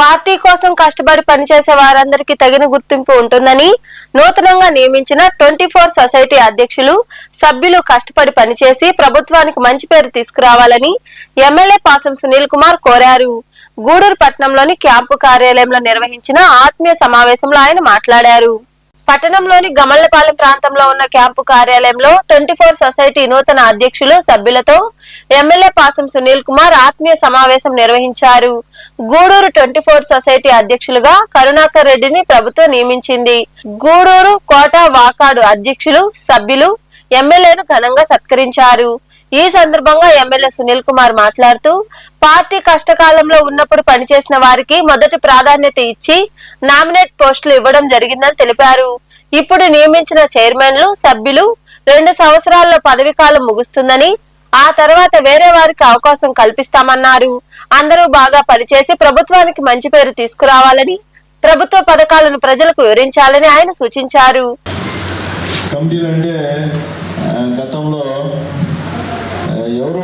Party కోసం కష్టపడి పనిచేసే వారందరికీ తగిన గుర్తింపు ఉంటుందని నూతనంగా నియమించిన ట్వంటీ ఫోర్ సొసైటీ అధ్యక్షులు సభ్యులు కష్టపడి పనిచేసి ప్రభుత్వానికి మంచి పేరు తీసుకురావాలని ఎమ్మెల్యే పాసం సునీల్ కుమార్ కోరారు. గూడూరు పట్టణంలోని క్యాంపు కార్యాలయంలో నిర్వహించిన ఆత్మీయ సమావేశంలో ఆయన మాట్లాడారు. పట్టణంలోని గమళ్ళపాలెం ప్రాంతంలో ఉన్న క్యాంపు కార్యాలయంలో ట్వంటీ ఫోర్ సొసైటీ నూతన అధ్యక్షులు సభ్యులతో ఎమ్మెల్యే పాసం సునీల్ కుమార్ ఆత్మీయ సమావేశం నిర్వహించారు. గూడూరు ట్వంటీ ఫోర్ సొసైటీ అధ్యక్షులుగా కరుణాకర్ రెడ్డిని ప్రభుత్వం నియమించింది. గూడూరు కోట వాకాడు అధ్యక్షులు సభ్యులు ఎమ్మెల్యేను ఘనంగా సత్కరించారు. ఈ సందర్భంగా ఎమ్మెల్యే సునీల్ కుమార్ మాట్లాడుతూ పార్టీ కష్టకాలంలో ఉన్నప్పుడు పనిచేసిన వారికి మొదటి ప్రాధాన్యత ఇచ్చి నామినేట్ పోస్టులు ఇవ్వడం జరిగిందని తెలిపారు. ఇప్పుడు నియమించిన చైర్మన్లు సభ్యులు రెండు సంవత్సరాల్లో పదవి కాలం ముగుస్తుందని ఆ తర్వాత వేరే వారికి అవకాశం కల్పిస్తామన్నారు. అందరూ బాగా పనిచేసి ప్రభుత్వానికి మంచి పేరు తీసుకురావాలని ప్రభుత్వ పథకాలను ప్రజలకు వివరించాలని ఆయన సూచించారు. కమిటీలు అంటే గతంలో ఎవరో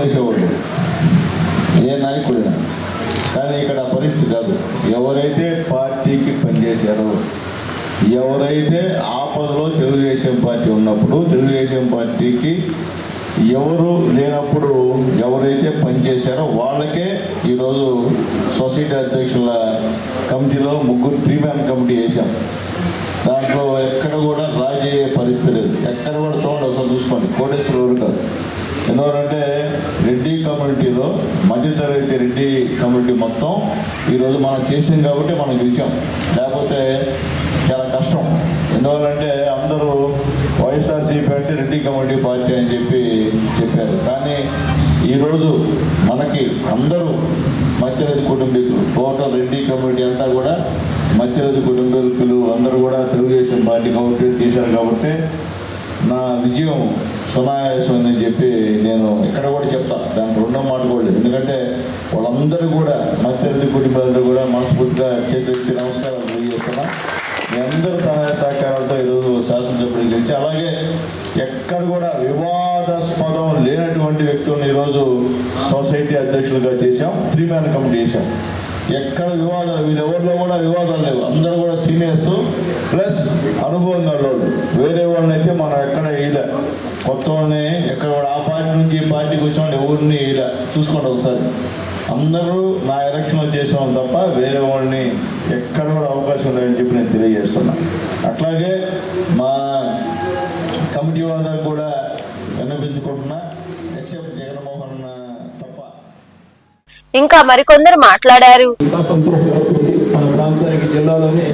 వేసేవాళ్ళు. ఏ నాయకుడైనా. కానీ ఇక్కడ పరిస్థితి కాదు. ఎవరైతే పార్టీకి పనిచేశారో ఎవరైతే ఆపదలో తెలుగుదేశం పార్టీ ఉన్నప్పుడు తెలుగుదేశం పార్టీకి ఎవరు లేనప్పుడు ఎవరైతే పనిచేశారో వాళ్ళకే ఈరోజు సొసైటీ అధ్యక్షుల కమిటీలో ముగ్గురు త్రీ మ్యాన్ కమిటీ వేశాం. దాంట్లో ఎక్కడ కూడా రాజీ పరిస్థితి లేదు. ఎక్కడ కూడా చూడండి ఒకసారి చూసుకోండి. కోటేశ్వర కాదు. ఎందుకంటే రెడ్డి కమ్యూనిటీలో మధ్యతరగతి రెడ్డి కమ్యూనిటీ మొత్తం ఈరోజు మనం చేసింది కాబట్టి మనం గెలిచాం. లేకపోతే చాలా కష్టం. ఎందువల్లంటే అందరూ వైఎస్ఆర్సీపీ అంటే రెడ్డి కమిటీ పార్టీ అని చెప్పి చెప్పారు. కానీ ఈరోజు మనకి అందరూ మధ్యరది కుటుంబీకులు టోటల్ రెడ్డి కమిటీ అంతా కూడా మధ్యరది కుటుంబీకులు అందరూ కూడా తెలుగుదేశం పార్టీ కమిటీ తీశారు కాబట్టి నా విజయం సునాయాసమైందని చెప్పి నేను ఇక్కడ కూడా చెప్తా. దానికి రెండో మాట కూడా ఎందుకంటే వాళ్ళందరూ కూడా మధ్యరది కుటుంబాలందరూ కూడా మనస్ఫూర్తిగా చేతులెత్తి నమస్కారాలు తెలియజేస్తున్నా. మీ అందరూ సహాయ సహకారాలతో ఈరోజు శాసనసభ్యులు గెలిచి అలాగే ఎక్కడ కూడా వివాదాస్పదం లేనటువంటి వ్యక్తులను ఈరోజు సొసైటీ అధ్యక్షులుగా చేశాం త్రీ మ్యాన్ కమిటీ చేశాం. ఎక్కడ వివాదాలు వీళ్ళు ఎవరిలో కూడా వివాదాలు లేవు. అందరూ కూడా సీనియర్స్ ప్లస్ అనుభవం గలవాళ్ళు వేరే వాళ్ళని అయితే మనం ఎక్కడ వేయలే కొత్త వాళ్ళని ఎక్కడ కూడా ఆ పార్టీ నుంచి ఈ పార్టీకి వచ్చిన వాళ్ళు ఎవరిని వేయలే చూసుకోండి ఒకసారి. అందరూ నా ఎలక్షన్లో చేసాం తప్ప వేరే వాళ్ళని ఎక్కడ కూడా అవకాశం లేదని చెప్పి నేను తెలియజేస్తున్నా. అట్లాగే మా కమిటీ వాళ్ళందరూ కూడా విన్నపించుకుంటున్నా ఎక్సెప్ట్ జగన్మోహన్ తప్ప. ఇంకా మరికొందరు మాట్లాడారు. ఇంకా ప్రాంతానికి జిల్లాలోనే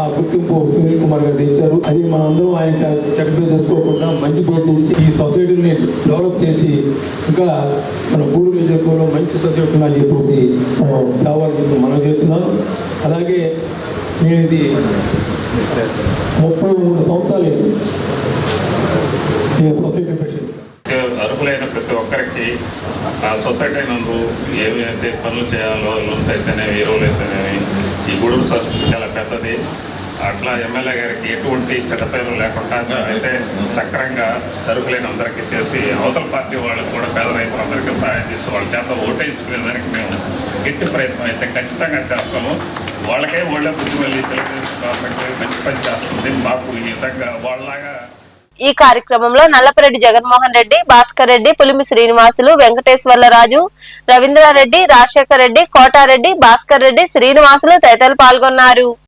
ఆ గుర్తింపు సునీల్ కుమార్ గారు తెచ్చారు. అది మనందరం ఆయన చెడ్డ పేరు తెచ్చుకోకుండా మంచి పేరు ఈ సొసైటీని డెవలప్ చేసి ఇంకా మన గూడూరు నియోజకవర్గంలో మంచి సొసైటీ ఉందని చెప్పేసి తేవాలని చెప్పి మనం చేస్తున్నాను అలాగే నేను ఇది ముప్పై మూడు సంవత్సరాలు సొసైటీ ప్రెసిడెంట్. అర్హులైన ప్రతి ఒక్కరికి ఆ సొసైటీ నందు ఏవి అయితే పనులు చేయాలో లోన్స్ అయితేనేవి ఎరువులు అయితేనేవి ఈ సొసైటీ చాలా పెద్దది. అట్లా ఎమ్మెల్యే గారికి ఎటువంటి చెడ్డపేరు లేకుండా అయితే సక్రంగా సరుకులైన అందరికీ చేసి అవతల పార్టీ వాళ్ళకి కూడా పేద రైతులందరికీ సహాయం చేసి వాళ్ళ చేత ఓటేయించుకునే దానికి మేము గట్టి ప్రయత్నం అయితే ఖచ్చితంగా చేస్తాము. వాళ్ళకే వాళ్ళే బుద్ధి వెళ్ళి తెలుగుదేశం గవర్నమెంట్ మంచి పని చేస్తుంది. మాకు ఈ విధంగా వాళ్ళలాగా ఈ కార్యక్రమంలో నల్లపరెడ్డి జగన్మోహన్ రెడ్డి భాస్కర్ రెడ్డి పులిమి శ్రీనివాసులు వెంకటేశ్వర్లరాజు రవీంద్రారెడ్డి రాజశేఖర్ రెడ్డి కోటారెడ్డి భాస్కర్ రెడ్డి శ్రీనివాసులు తదితరులు పాల్గొన్నారు.